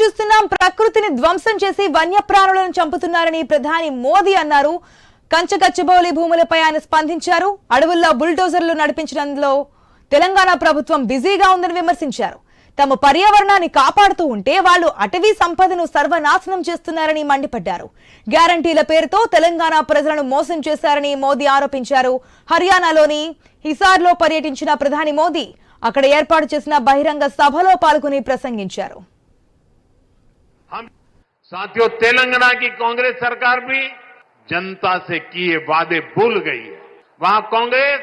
చూస్తున్నాం. ప్రకృతిని ధ్వంసం చేసి వన్యప్రాణులను చంపుతున్నారని ప్రధాని మోదీ అన్నారు. కంచకచ్చబౌలి భూములపై ఆయన స్పందించారు. అడవుల్లో బుల్డోజర్లు నడిపించడంలో తెలంగాణ ప్రభుత్వం బిజీగా ఉందని విమర్శించారు. తమ పర్యావరణాన్ని కాపాడుతూ ఉంటే వాళ్ళు అటవీ సంపదను సర్వనాశనం చేస్తున్నారని మండిపడ్డారు. గ్యారంటీల పేరుతో తెలంగాణ ప్రజలను మోసం చేశారని మోదీ ఆరోపించారు. హర్యానాలోని హిసార్లో పర్యటించిన ప్రధాని మోదీ అక్కడ ఏర్పాటు చేసిన బహిరంగ సభలో పాల్గొని ప్రసంగించారు. हम साथियों, तेलंगाना की कांग्रेस सरकार भी जनता से किए वादे भूल गई है। वहाँ कांग्रेस,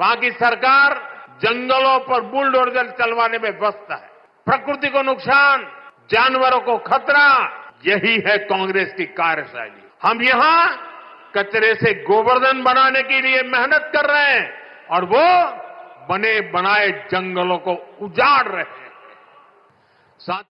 वहाँ की सरकार जंगलों पर बुलडोजर चलवाने में व्यस्त है। प्रकृति को नुकसान, जानवरों को खतरा, यही है कांग्रेस की कार्यशैली। हम यहाँ कचरे से गोवर्धन बनाने के लिए मेहनत कर रहे हैं और वो बने बनाए जंगलों को उजाड़ रहे हैं। साथ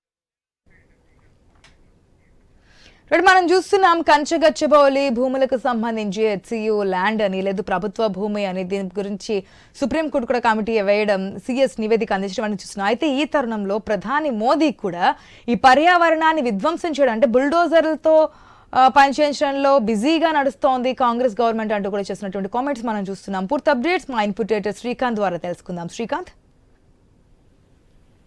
ఇప్పుడు మనం చూస్తున్నాం కంచగచ్చబౌలి భూములకు సంబంధించి హెచ్సియు ల్యాండ్ అని లేదు ప్రభుత్వ భూమి అని. దీని గురించి సుప్రీంకోర్టు కూడా కమిటీ వేయడం సిఎస్ నివేదిక అందించడం అని చూస్తున్నాం. అయితే ఈ తరుణంలో ప్రధాని మోదీ కూడా ఈ పర్యావరణాన్ని విధ్వంసం చేయడం అంటే బుల్డోజర్లతో పనిచేయించడంలో బిజీగా నడుస్తోంది కాంగ్రెస్ గవర్నమెంట్ అంటూ కూడా చేస్తున్నటువంటి కామెంట్స్ మనం చూస్తున్నాం. పూర్తి అప్డేట్స్ మా ఇన్పుట్ శ్రీకాంత్ ద్వారా తెలుసుకుందాం. Srikanth?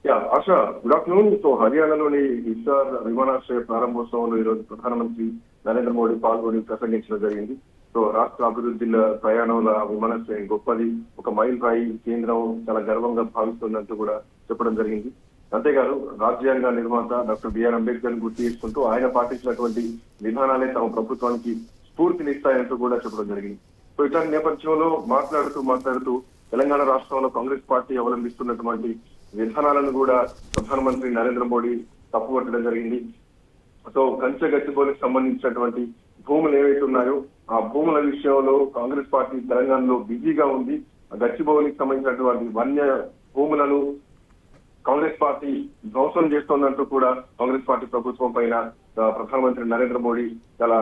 Yeah Asha good afternoon. So హర్యానాలోని ఇస్సార్ విమానాశ్రయ ప్రారంభోత్సవంలో ఈ రోజు ప్రధానమంత్రి నరేంద్ర మోడీ పాల్గొని ప్రసంగించడం జరిగింది. సో రాష్ట్ర అభివృద్ధిలో ప్రయాణంలో విమానాశ్రయం గొప్పది. ఒక మైల్ రాయి కేంద్రం చాలా గర్వంగా భావిస్తుందంటూ కూడా చెప్పడం జరిగింది. అంతేకాదు రాజ్యాంగ నిర్మాత డాక్టర్ బిఆర్ అంబేద్కర్ గుర్తు చేసుకుంటూ ఆయన పాటించినటువంటి విధానాలే తమ ప్రభుత్వానికి స్ఫూర్తినిస్తాయంటూ కూడా చెప్పడం జరిగింది. సో ఇట్లాంటి నేపథ్యంలో మాట్లాడుతూ మాట్లాడుతూ తెలంగాణ రాష్ట్రంలో కాంగ్రెస్ పార్టీ అవలంబిస్తున్నటువంటి విధానాలను కూడా ప్రధానమంత్రి నరేంద్ర మోడీ తప్పుపట్టడం జరిగింది. సో కంచె గచ్చిబోలికి సంబంధించినటువంటి భూములు ఏవైతే ఉన్నాయో ఆ భూముల విషయంలో కాంగ్రెస్ పార్టీ తెలంగాణలో బిజీగా ఉంది. ఆ గచ్చిబౌలికి సంబంధించినటువంటి వన్య భూములను కాంగ్రెస్ పార్టీ ధ్వంసం చేస్తోందంటూ కూడా కాంగ్రెస్ పార్టీ ప్రభుత్వం పైన ప్రధానమంత్రి నరేంద్ర మోడీ చాలా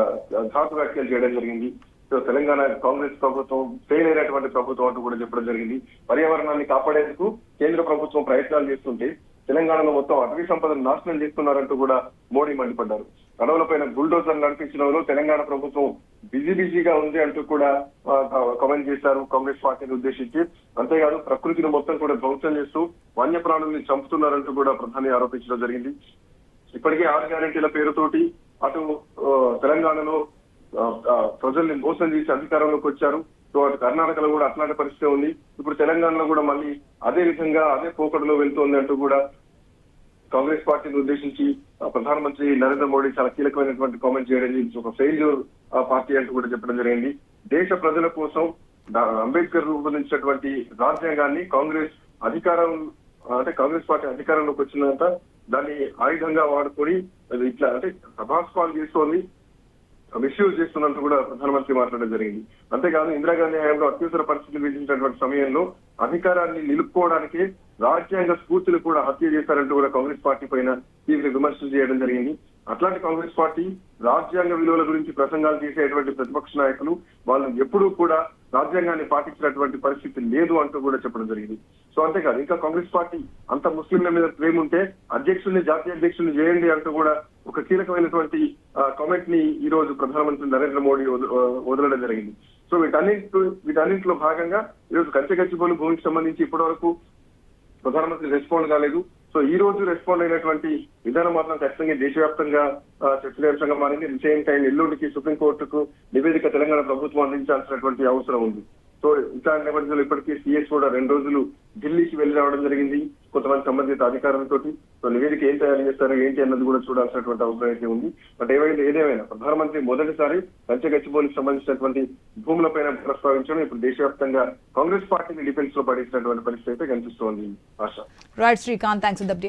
ఘాతు వ్యాఖ్యలు చేయడం జరిగింది. తెలంగాణ కాంగ్రెస్ ప్రభుత్వం ఫెయిల్ అయినటువంటి ప్రభుత్వం అంటూ కూడా చెప్పడం జరిగింది. పర్యావరణాన్ని కాపాడేందుకు కేంద్ర ప్రభుత్వం ప్రయత్నాలు చేస్తుంటే తెలంగాణలో మొత్తం అటవీ సంపదను నాశనం చేస్తున్నారంటూ కూడా మోడీ మండిపడ్డారు. అడవులపైన బుల్డోజర్ నడిపించడంలో తెలంగాణ ప్రభుత్వం బిజీ బిజీగా ఉంది అంటూ కూడా కామెంట్ చేశారు కాంగ్రెస్ పార్టీని ఉద్దేశించి. అంతేకాదు ప్రకృతిని మొత్తం కూడా ధ్వంసం చేస్తూ వన్యప్రాణుల్ని చంపుతున్నారంటూ కూడా ప్రధాని ఆరోపించడం జరిగింది. ఇప్పటికే ఆరు గ్యారెంటీల పేరుతోటి అటు తెలంగాణలో ప్రజల్ని మోసం చేసి అధికారంలోకి వచ్చారు. సో అటు కర్ణాటకలో కూడా అట్లాంటి పరిస్థితి ఉంది. ఇప్పుడు తెలంగాణలో కూడా మళ్ళీ అదే విధంగా అదే పోకడలో వెళ్తోంది అంటూ కూడా కాంగ్రెస్ పార్టీని ఉద్దేశించి ప్రధానమంత్రి నరేంద్ర మోడీ చాలా కీలకమైనటువంటి కామెంట్ చేయడం జరిగింది. ఒక ఫెయిల్యూర్ పార్టీ అంటూ కూడా చెప్పడం జరిగింది. దేశ ప్రజల కోసం అంబేద్కర్ రూపొందించినటువంటి రాజ్యాంగాన్ని కాంగ్రెస్ అధికారం అంటే కాంగ్రెస్ పార్టీ అధికారంలోకి వచ్చినంత దాన్ని ఆయుధంగా వాడుకొని ఇట్లా అంటే సభాస్పాలు చేస్తోంది. మిస్యూజ్ చేస్తున్నట్టు కూడా ప్రధానమంత్రి మాట్లాడడం జరిగింది. అంతేకాదు ఇందిరాగాంధీ హయాంలో అత్యవసర పరిస్థితులు విధించినటువంటి సమయంలో అధికారాన్ని నిలుపుకోవడానికి రాజ్యాంగ స్ఫూర్తిని కూడా హత్య చేశారంటూ కూడా కాంగ్రెస్ పార్టీ పైన తీవ్ర విమర్శలు చేయడం జరిగింది. అట్లాంటి కాంగ్రెస్ పార్టీ రాజ్యాంగ విలువల గురించి ప్రసంగాలు చేసేటువంటి ప్రతిపక్ష నాయకులు వాళ్ళు ఎప్పుడూ కూడా రాజ్యాంగాన్ని పాటించినటువంటి పరిస్థితి లేదు అంటూ కూడా చెప్పడం జరిగింది. సో అంతేకాదు ఇంకా కాంగ్రెస్ పార్టీ అంత ముస్లింల మీద ప్రేమ ఉంటే అధ్యక్షుడిని జాతీయ అధ్యక్షుడిని చేయండి అంటూ కూడా ఒక కీలకమైనటువంటి కామెంట్ని ఈ రోజు ప్రధానమంత్రి నరేంద్ర మోడీ వదలడం జరిగింది. సో వీటన్నింటి వీటన్నింటిలో భాగంగా ఈ రోజు కంచెగచ్చిబోలు భూమికి సంబంధించి ఇప్పటి వరకు ప్రధానమంత్రి రెస్పాండ్ కాలేదు. సో ఈ రోజు రెస్పాండ్ అయినటువంటి విధానం మాత్రం ఖచ్చితంగా దేశవ్యాప్తంగా ఆ, చర్చనీయాంశంగా మారింది. సేమ్ టైం ఎల్లుండికి సుప్రీంకోర్టుకు నివేదిక తెలంగాణ ప్రభుత్వం అందించాల్సినటువంటి అవసరం ఉంది. సో ఇట్లాంటి నేపథ్యంలో ఇప్పటికీ సిఎస్ కూడా రెండు రోజులు ఢిల్లీకి వెళ్ళి రావడం జరిగింది. కొంతమంది సంబంధిత అధికారులతో సో నివేదిక ఏం తయారు చేస్తారు ఏంటి అన్నది కూడా చూడాల్సినటువంటి అవసరం అయితే ఉంది. బట్ ఏమైనా ఏదేమైనా ప్రధానమంత్రి మొదటిసారి పంచగచ్చిబోలికి సంబంధించినటువంటి భూములపైన ప్రస్తావించడం ఇప్పుడు దేశవ్యాప్తంగా కాంగ్రెస్ పార్టీని డిఫెన్స్లో పడేసినటువంటి పరిస్థితి అయితే కనిపిస్తోంది. Asha. Right Srikanth thanks update